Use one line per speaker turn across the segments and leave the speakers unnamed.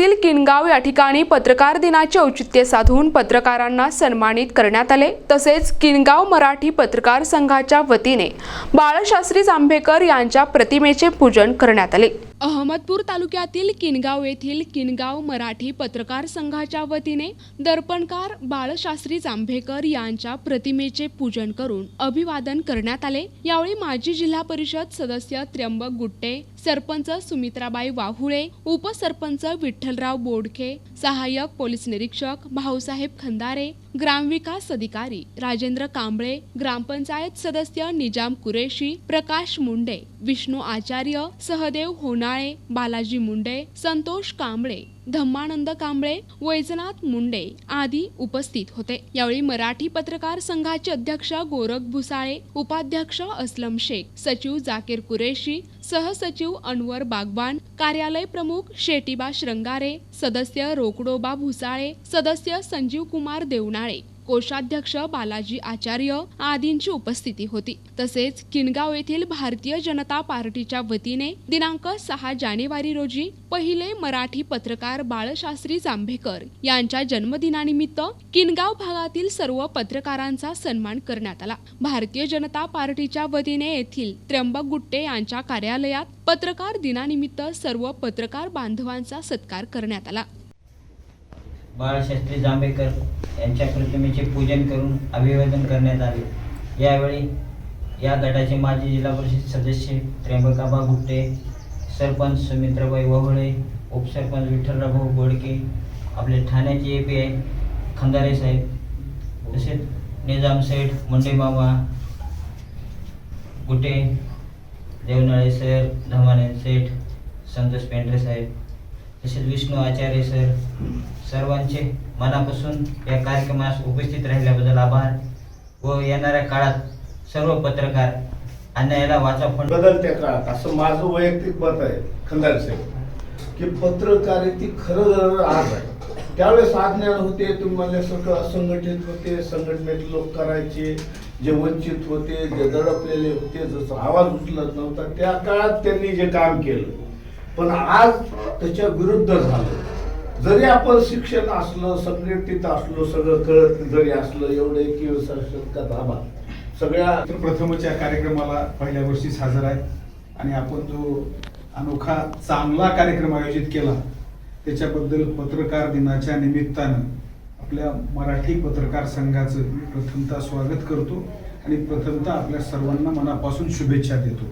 तालुक्यातील किनगाव या ठिकाणी पत्रकार दिनाचे औचित्य साधून पत्रकारांना सन्मानित करण्यात आले. तसेच किनगाव मराठी पत्रकार संघाच्या वतीने बाळशास्त्री जांभेकर यांच्या प्रतिमेचे पूजन करण्यात आले. अहमदपूर तालुक्यातील किनगाव येथील किनगाव मराठी पत्रकार संघाच्या वतीने दर्पणकार बाळशास्त्री जांभेकर यांच्या प्रतिमेचे पूजन करून अभिवादन करण्यात आले. यावेळी माजी जिल्हा परिषद सदस्य त्र्यंबक गुट्टे सरपंच सुमित्राबाई वाहुळे उपसरपंच विठ्ठलराव बोडखे सहाय्यक पोलीस निरीक्षक भाऊसाहेब खंदारे ग्रामविकास अधिकारी राजेंद्र कांबळे ग्रामपंचायत सदस्य निजाम कुरेशी प्रकाश मुंडे विष्णू आचार्य सहदेव होनाळे बालाजी मुंडे संतोष कांबळे धम्मानंद कांबळे वैजनाथ मुंडे आदी उपस्थित होते. यावेळी मराठी पत्रकार संघाचे अध्यक्ष गोरख भुसाळे उपाध्यक्ष अस्लम शेख सचिव जाकीर कुरेशी सहसचिव अनवर बागवान कार्यालय प्रमुख शेटीबा श्रंगारे सदस्य रोकडोबा भुसाळे सदस्य संजीव कुमार देवनाळे कोषाध्यक्ष बालाजी आचार्य आदींची उपस्थिती होती. तसेच किनगाव येथील भारतीय जनता पार्टीच्या वतीने दिनांक सहा जानेवारी रोजी पहिले मराठी पत्रकार बाळशास्त्री जांभेकर यांच्या जन्मदिनानिमित्त किनगाव भागातील सर्व पत्रकारांचा सन्मान करण्यात आला. भारतीय जनता पार्टीच्या वतीने येथील त्र्यंबक गुट्टे यांच्या कार्यालयात पत्रकार दिनानिमित्त सर्व पत्रकार बांधवांचा सत्कार करण्यात आला.
बाळशास्त्री जांभेकर यांच्या प्रतिमेचे पूजन करून अभिवादन करण्यात आले. यावेळी या गटाचे माजी जिल्हा परिषद सदस्य त्र्यंबकाबा गुट्टे सरपंच सुमित्राबाई वहोळे उपसरपंच विठ्ठलराव बोडके आपले ठाण्याचे ए पी आय खंदारे साहेब तसेच निजाम सेठ मुंडे मामा गुटे देवनाळे सर धमाने सेठ संतोष पेंढरे साहेब तसेच विष्णू आचार्य सर सर्वांचे मनापासून या कार्यक्रमास उपस्थित राहिल्याबद्दल आभार व येणाऱ्या काळात सर्व पत्रकार अन्यायाला वाचा फंड
बदलत्या काळात असं माझं वैयक्तिक मत आहे खंदार साहेब की पत्रकारिती खरं जर आज आहे त्यावेळेस अज्ञान होते तुम्ही म्हणल्यासारखं असंघटित होते संघटनेत लोक करायचे जे वंचित होते जे दडपलेले होते जसं आवाज उचलत नव्हता त्या काळात त्यांनी जे काम केलं पण आज त्याच्या विरुद्ध झालं. जरी आपण शिक्षण असलं संघटित असलो सगळं कळत जरी असलं एवढं एकवीस शतकात आभार सगळ्या
तर प्रथमच या कार्यक्रमाला पहिल्या वर्षीच हजर आहे आणि आपण जो अनोखा चांगला कार्यक्रम आयोजित केला त्याच्याबद्दल पत्रकार दिनाच्या निमित्तानं आपल्या मराठी पत्रकार संघाचं मी प्रथमतः स्वागत करतो. आणि प्रथमतः आपल्या सर्वांना मनापासून शुभेच्छा देतो.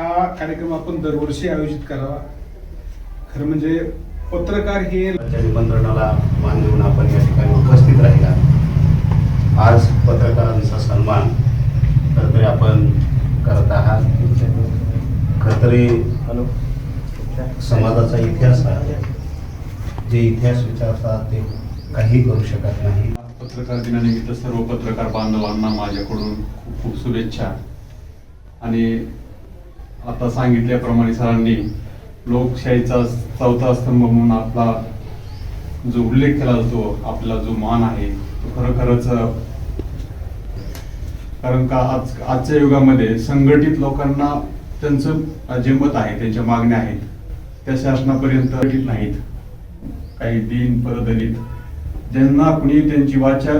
हा कार्यक्रम आपण दरवर्षी आयोजित करावा. खरं म्हणजे पत्रकार हे
निमंत्रणाला मान देऊन आपण या ठिकाणी उपस्थित राहिला. आज पत्रकारांचा सन्मान खरतरी आपण करत आहात. खरतरी समाजाचा इतिहास आहे. जे इतिहास विचारतात ते काही करू शकत नाही.
पत्रकार दिनानिमित्त सर्व पत्रकार बांधवांना माझ्याकडून खूप खूप शुभेच्छा. आणि आता सांगितल्याप्रमाणे सरांनी लोकशाहीचा चौथा स्तंभ म्हणून आपला जो उल्लेख केला जातो आपला जो मान आहे तो खरोखरच कारण का आज आजच्या युगामध्ये संघटित लोकांना त्यांचं जे मत आहे त्यांच्या मागण्या आहेत त्या शासनापर्यंत नाहीत. काही दीन परदलित ज्यांना कुणी त्यांची वाचा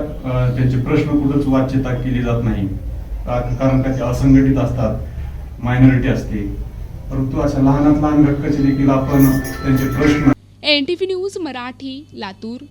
त्यांचे प्रश्न कुठंच वाच्यता केली जात नाही. कारण का ते असंघटित असतात. मायनॉरिटी असते. परंतु अशा लहानात लहान घटकाचे देखील आपण त्यांचे प्रश्न
N T V news Marathi Latur.